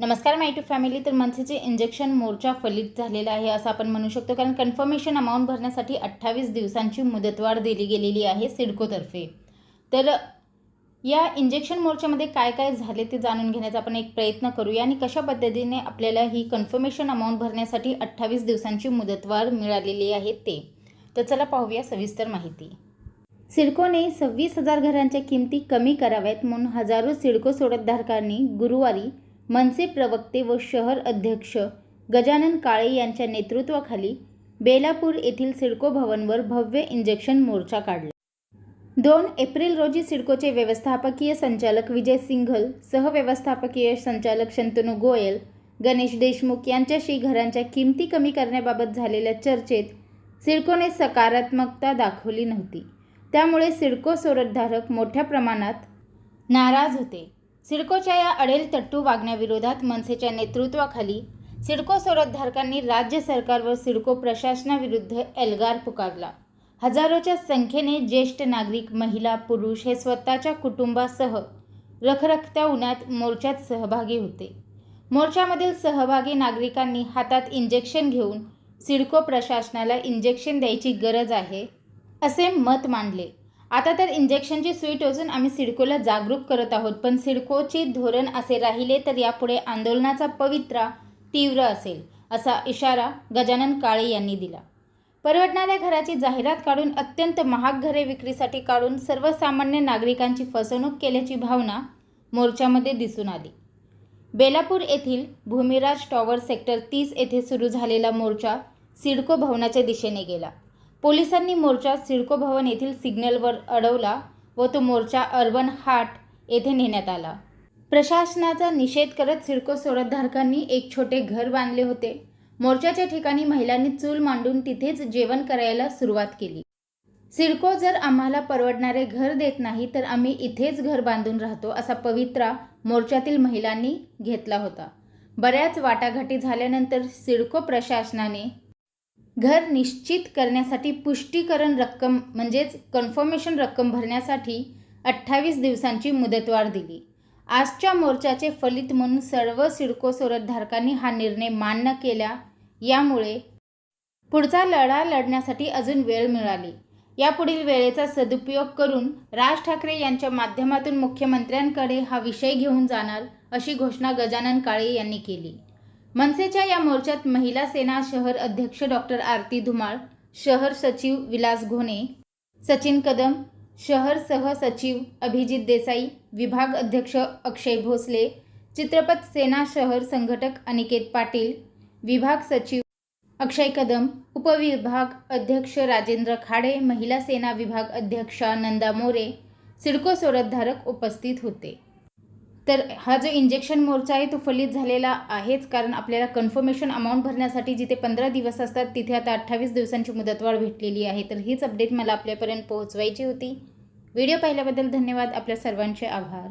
नमस्कार माय to family तर मनसेचे इंजेक्शन मोर्चा फलित झालेला आहे असं आपण म्हणू शकतो. कारण कन्फर्मेशन अमाऊंट भरण्यासाठी अठ्ठावीस दिवसांची मुदतवाढ दिली गेलेली आहे सिडकोतर्फे. तर या इंजेक्शन मोर्चामध्ये काय काय झाले ते जाणून घेण्याचा आपण एक प्रयत्न करूया आणि कशा पद्धतीने आपल्याला ही कन्फर्मेशन अमाऊंट भरण्यासाठी अठ्ठावीस दिवसांची मुदतवाढ मिळालेली आहे ते. तर चला पाहूया सविस्तर माहिती. सिडकोने सव्वीस हजार घरांच्या किमती कमी कराव्यात म्हणून हजारो सिडको सोडतधारकांनी गुरुवारी मनसे प्रवक्ते व शहर अध्यक्ष गजानन काळे यांच्या नेतृत्वाखाली बेलापूर येथील सिडको भवनवर भव्य इंजेक्शन मोर्चा काढला. दोन एप्रिल रोजी सिडकोचे व्यवस्थापकीय संचालक विजय सिंघल सहव्यवस्थापकीय संचालक शंतनू गोयल गणेश देशमुख यांच्याशी घरांच्या किमती कमी करण्याबाबत झालेल्या चर्चेत सिडकोने सकारात्मकता दाखवली नव्हती. त्यामुळे सिडको सोरतधारक मोठ्या प्रमाणात नाराज होते. सिडकोच्या या अडेल तट्टू वागण्याविरोधात मनसेच्या नेतृत्वाखाली सिडको सोडतधारकांनी राज्य सरकार व सिडको प्रशासनाविरुद्ध एल्गार पुकारला. हजारोच्या संख्येने ज्येष्ठ नागरिक महिला पुरुष हे स्वतःच्या कुटुंबासह रखरखत्या उन्हात मोर्चात सहभागी होते. मोर्चामधील सहभागी नागरिकांनी हातात इंजेक्शन घेऊन सिडको प्रशासनाला इंजेक्शन द्यायची गरज आहे असे मत मांडले. आता तर इंजेक्शनची सुई टोचून आम्ही सिडकोला जागरूक करत आहोत. पण सिडकोचे धोरण असे राहिले तर यापुढे आंदोलनाचा पवित्रा तीव्र असेल असा इशारा गजानन काळे यांनी दिला. परवडणाऱ्या घराची जाहिरात काढून अत्यंत महाग घरे विक्रीसाठी काढून सर्वसामान्य नागरिकांची फसवणूक केल्याची भावना मोर्चामध्ये दिसून आली. बेलापूर येथील भूमिराज टॉवर सेक्टर तीस येथे सुरू झालेला मोर्चा सिडको भवनाच्या दिशेने गेला. पोलिसांनी मोर्चा सिडको भवन येथील सिग्नलवर अडवला व तो मोर्चा अर्बन हाट येथे नेण्यात आला. प्रशासनाचा निषेध करत सिडको सोडतधारकांनी एक छोटे घर बांधले होते. मोर्चाच्या ठिकाणी महिलांनी चूल मांडून तिथेच जेवण करायला सुरुवात केली. सिडको जर आम्हाला परवडणारे घर देत नाही तर आम्ही इथेच घर बांधून राहतो असा पवित्रा मोर्चातील महिलांनी घेतला होता. बऱ्याच वाटाघाटी झाल्यानंतर सिडको प्रशासनाने घर निश्चित करण्यासाठी पुष्टीकरण रक्कम म्हणजेच कन्फर्मेशन रक्कम भरण्यासाठी अठ्ठावीस दिवसांची मुदतवाढ दिली. आजच्या मोर्चाचे फलित म्हणून सर्व सिडको सोरतधारकांनी हा निर्णय मान्य केला. यामुळे पुढचा लढा लढण्यासाठी अजून वेळ मिळाली. यापुढील वेळेचा सदुपयोग करून राज ठाकरे यांच्या माध्यमातून मुख्यमंत्र्यांकडे हा विषय घेऊन जाणार अशी घोषणा गजानन काळे यांनी केली. मनसेच्या या मोर्चात महिला सेना शहर अध्यक्ष डॉक्टर आरती धुमाळ शहर सचिव विलास घोणे सचिन कदम शहर सहसचिव अभिजित देसाई विभाग अध्यक्ष अक्षय भोसले चित्रपट सेना शहर संघटक अनिकेत पाटील विभाग सचिव अक्षय कदम उपविभाग अध्यक्ष राजेंद्र खाडे महिला सेना विभाग अध्यक्षा नंदा मोरे सिडको सोडतधारक उपस्थित होते. तर हा जो इंजेक्शन मोर्चा आहे तो फलित झालेला आहेच. कारण आपल्याला कन्फर्मेशन अमाऊंट भरण्यासाठी जिथे पंधरा दिवस असतात तिथे आता अठ्ठावीस दिवसांची मुदतवाढ भेटलेली आहे. तर हीच अपडेट मला आपल्यापर्यंत पोहोचवायची होती. व्हिडिओ पाहिल्याबद्दल धन्यवाद. आपल्या सर्वांचे आभार.